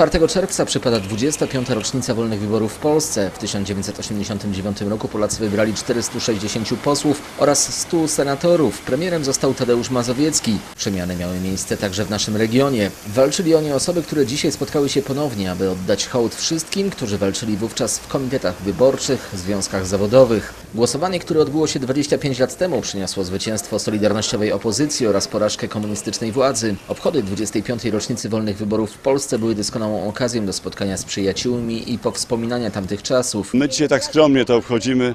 4 czerwca przypada 25. rocznica wolnych wyborów w Polsce. W 1989 roku Polacy wybrali 460 posłów oraz 100 senatorów. Premierem został Tadeusz Mazowiecki. Przemiany miały miejsce także w naszym regionie. Walczyli o nie osoby, które dzisiaj spotkały się ponownie, aby oddać hołd wszystkim, którzy walczyli wówczas w komitetach wyborczych, związkach zawodowych. Głosowanie, które odbyło się 25 lat temu, przyniosło zwycięstwo solidarnościowej opozycji oraz porażkę komunistycznej władzy. Obchody 25. rocznicy wolnych wyborów w Polsce były doskonałą okazją do spotkania z przyjaciółmi i powspominania tamtych czasów. My dzisiaj tak skromnie to obchodzimy.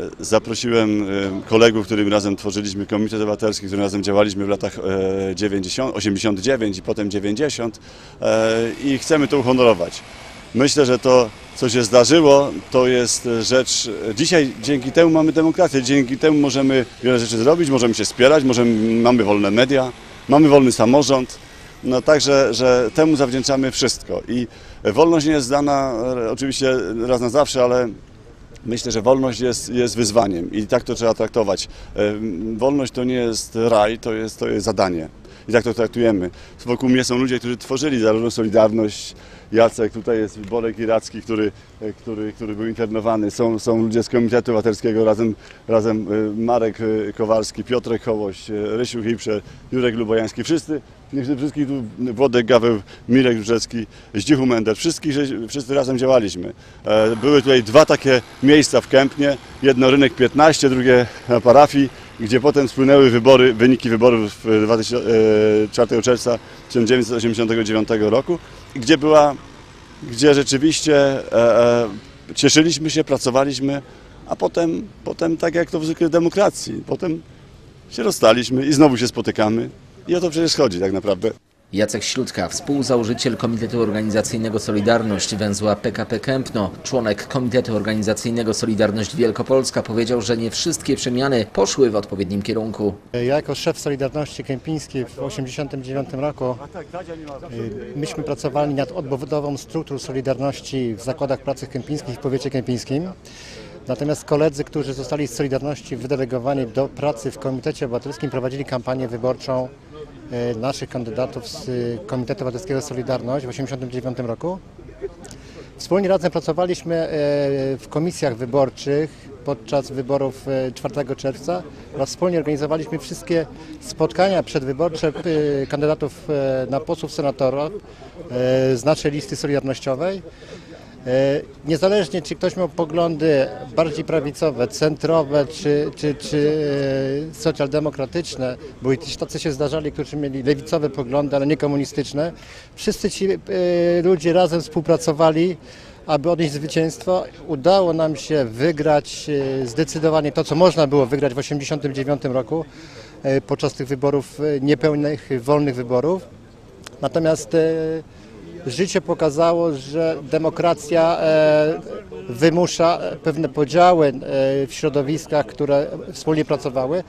E, Zaprosiłem e, kolegów, którym razem tworzyliśmy Komitet Obywatelski, którym razem działaliśmy w latach e, 90, 89 i potem 90 e, i chcemy to uhonorować. Myślę, że to, co się zdarzyło, to jest rzecz. Dzisiaj dzięki temu mamy demokrację, dzięki temu możemy wiele rzeczy zrobić, możemy się wspierać, możemy, mamy wolne media, mamy wolny samorząd. No także, że temu zawdzięczamy wszystko. I wolność nie jest dana e, oczywiście raz na zawsze, ale myślę, że wolność jest, jest wyzwaniem i tak to trzeba traktować. E, Wolność to nie jest raj, to jest, to jest zadanie. I tak to traktujemy. Wokół mnie są ludzie, którzy tworzyli zarówno Solidarność, Jacek, tutaj jest Borek Iracki, który, e, który, który był internowany. Są, są ludzie z Komitetu Obywatelskiego, razem, razem e, Marek e, Kowalski, Piotrek Hołoś, e, Rysiu Hipsze, Jurek Lubojański. Wszyscy, wszyscy- wszystkich tu, Włodek Gaweł, Mirek Różecki, Zdzichu Mender, wszystkich, że- wszyscy razem działaliśmy. Były tutaj dwa takie miejsca w Kępnie, jedno rynek 15, drugie parafii, gdzie potem spłynęły wybory, wyniki wyborów w 2004 czerwca 1989 roku, gdzie była, gdzie rzeczywiście e, e, cieszyliśmy się, pracowaliśmy, a potem, potem tak jak to w zwykłej demokracji, potem się rozstaliśmy i znowu się spotykamy i o to przecież chodzi tak naprawdę. Jacek Ślutka, współzałożyciel Komitetu Organizacyjnego Solidarność węzła PKP Kępno, członek Komitetu Organizacyjnego Solidarność Wielkopolska powiedział, że nie wszystkie przemiany poszły w odpowiednim kierunku. Ja jako szef Solidarności Kępińskiej w 1989 roku y, myśmy pracowali nad odbudową struktur Solidarności w zakładach pracy kępińskich w powiecie kępińskim. Natomiast koledzy, którzy zostali z Solidarności wydelegowani do pracy w Komitecie Obywatelskim prowadzili kampanię wyborczą naszych kandydatów z y, Komitetu Obywatelskiego Solidarność w 1989 roku. Wspólnie razem pracowaliśmy e, w komisjach wyborczych podczas wyborów e, 4 czerwca oraz wspólnie organizowaliśmy wszystkie spotkania przedwyborcze e, kandydatów e, na posłów senatorów e, z naszej listy solidarnościowej. E, Niezależnie czy ktoś miał poglądy bardziej prawicowe, centrowe czy, czy, czy e, socjaldemokratyczne, bo i tacy się zdarzali, którzy mieli lewicowe poglądy, ale nie komunistyczne, wszyscy ci e, ludzie razem współpracowali, aby odnieść zwycięstwo. Udało nam się wygrać zdecydowanie to, co można było wygrać w 1989 roku podczas tych wyborów niepełnych, wolnych wyborów. Natomiast życie pokazało, że demokracja e, wymusza e, pewne podziały e, w środowiskach, które wspólnie pracowały.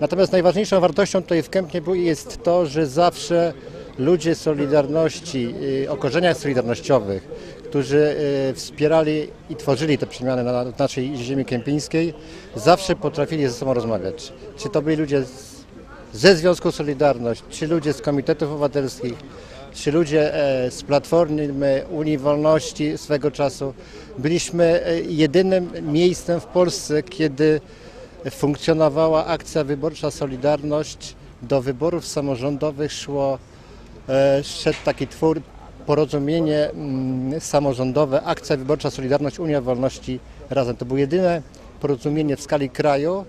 Natomiast najważniejszą wartością tutaj w Kępnie jest to, że zawsze ludzie Solidarności, o korzeniach solidarnościowych, którzy wspierali i tworzyli te przemiany na na naszej ziemi kępińskiej, zawsze potrafili ze sobą rozmawiać. Czy to byli ludzie ze Związku Solidarność, czy ludzie z Komitetów Obywatelskich, czy ludzie e, z Platformy Unii Wolności swego czasu. Byliśmy e, jedynym miejscem w Polsce, kiedy funkcjonowała akcja wyborcza Solidarność. Do wyborów samorządowych szło, e, szedł taki twór, porozumienie mm, samorządowe, akcja wyborcza Solidarność Unia Wolności razem. To było jedyne porozumienie w skali kraju,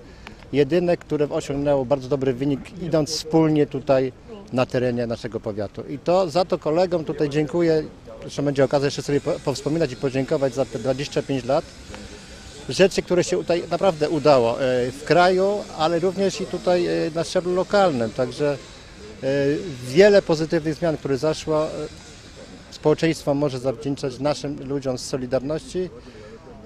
jedyne, które osiągnęło bardzo dobry wynik, idąc wspólnie tutaj na terenie naszego powiatu. I to za to kolegom tutaj dziękuję. Zresztą będzie okazja jeszcze sobie po- powspominać i podziękować za te 25 lat. Rzeczy, które się tutaj naprawdę udało e, w kraju, ale również i tutaj e, na szczeblu lokalnym. Także e, wiele pozytywnych zmian, które zaszło, społeczeństwo może zawdzięczać naszym ludziom z Solidarności.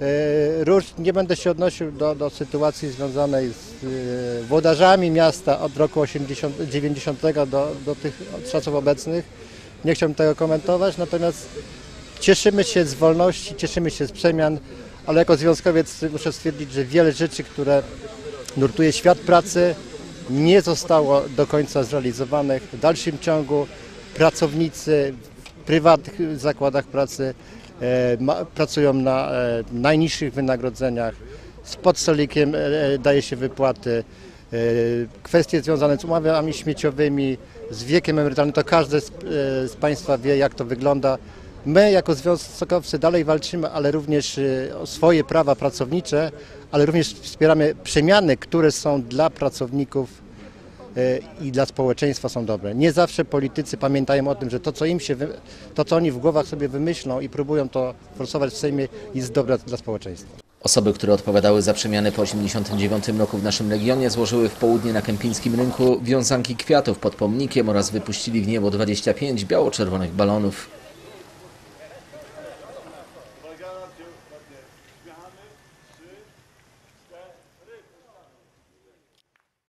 E, Róż, nie będę się odnosił do, do sytuacji związanej z e, włodarzami miasta od roku 80, 90 do, do tych czasów obecnych. Nie chciałbym tego komentować, natomiast cieszymy się z wolności, cieszymy się z przemian, ale jako związkowiec muszę stwierdzić, że wiele rzeczy, które nurtuje świat pracy, nie zostało do końca zrealizowanych. W dalszym ciągu pracownicy prywatnych zakładach pracy, pracują na e, najniższych wynagrodzeniach, spod stolikiem e, e, daje się wypłaty. E, Kwestie związane z umowami śmieciowymi, z wiekiem emerytalnym, to każdy z, e, z Państwa wie, jak to wygląda. My jako związkowcy dalej walczymy, ale również e, o swoje prawa pracownicze, ale również wspieramy przemiany, które są dla pracowników e, i dla społeczeństwa są dobre. Nie zawsze politycy pamiętają o tym, że to co im się, to co oni w głowach sobie wymyślą i próbują to forsować w Sejmie jest dobre dla społeczeństwa. Osoby, które odpowiadały za przemiany po 1989 roku w naszym regionie, złożyły w południe na kępińskim rynku wiązanki kwiatów pod pomnikiem oraz wypuścili w niebo 25 biało-czerwonych balonów.